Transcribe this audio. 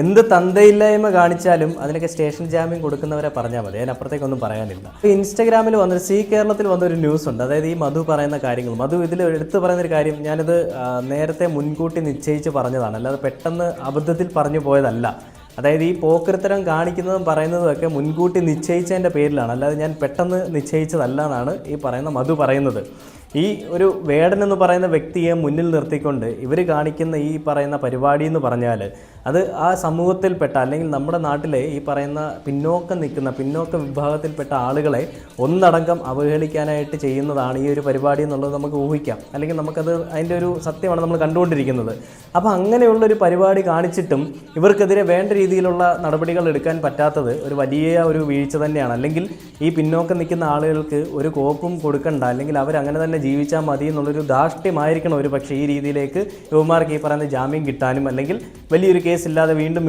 എന്ത് തന്തയില്ലായ്മ കാണിച്ചാലും അതിനൊക്കെ സ്റ്റേഷൻ ജാമ്യം കൊടുക്കുന്നവരെ പറഞ്ഞാൽ മതി. അതിനപ്പുറത്തേക്കൊന്നും പറയാനില്ല. ഇൻസ്റ്റാഗ്രാമിൽ വന്നൊരു സി കേരളത്തിൽ വന്നൊരു ന്യൂസ് ഉണ്ട്. അതായത് ഈ മധു പറയുന്ന കാര്യങ്ങൾ. മധു ഇതിൽ എടുത്തു പറയുന്ന ഒരു കാര്യം ഞാനിത് നേരത്തെ മുൻകൂട്ടി നിശ്ചയിച്ച് പറഞ്ഞതാണ്. അല്ലാതെ പെട്ടെന്ന് അബദ്ധത്തിൽ പറഞ്ഞു പോയതല്ല. അതായത് ഈ പോക്കൃത്തരം കാണിക്കുന്നതും പറയുന്നതും ഒക്കെ മുൻകൂട്ടി നിശ്ചയിച്ചതിന്റെ പേരിലാണ്. അല്ലാതെ ഞാൻ പെട്ടെന്ന് നിശ്ചയിച്ചതല്ല എന്നാണ് ഈ പറയുന്ന മധു പറയുന്നത്. ഈ ഒരു വേടൻ എന്ന് പറയുന്ന വ്യക്തിയെ മുന്നിൽ നിർത്തിക്കൊണ്ട് ഇവർ കാണിക്കുന്ന ഈ പറയുന്ന പരിപാടി എന്ന് പറഞ്ഞാൽ അത് ആ സമൂഹത്തിൽപ്പെട്ട അല്ലെങ്കിൽ നമ്മുടെ നാട്ടിലെ ഈ പറയുന്ന പിന്നോക്കം നിൽക്കുന്ന പിന്നോക്ക വിഭാഗത്തിൽപ്പെട്ട ആളുകളെ ഒന്നടങ്കം അവഹേളിക്കാനായിട്ട് ചെയ്യുന്നതാണ് ഈ ഒരു പരിപാടി എന്നുള്ളത് നമുക്ക് ഊഹിക്കാം. അല്ലെങ്കിൽ നമുക്കത് അതിന്റെ ഒരു സത്യമാണ് നമ്മൾ കണ്ടുകൊണ്ടിരിക്കുന്നത്. അപ്പോൾ അങ്ങനെയുള്ള ഒരു പരിപാടി കാണിച്ചിട്ടും ഇവർക്കെതിരെ വേണ്ട രീതിയിലുള്ള നടപടികൾ എടുക്കാൻ പറ്റാത്തത് ഒരു വലിയ ഒരു വീഴ്ച തന്നെയാണ്. അല്ലെങ്കിൽ ഈ പിന്നോക്കം നിൽക്കുന്ന ആളുകൾക്ക് ഒരു കോപ്പും കൊടുക്കണ്ട അല്ലെങ്കിൽ അവരങ്ങനെ തന്നെ ജീവിച്ചാൽ മതി എന്നുള്ളൊരു ധാർഷ്ട്യമായിരിക്കണം ഒരു പക്ഷേ ഈ രീതിയിലേക്ക് യുവമാർക്ക് ഈ പറയുന്ന ജാമ്യം കിട്ടാനും അല്ലെങ്കിൽ വലിയൊരു കേസ് ഇല്ലാതെ വീണ്ടും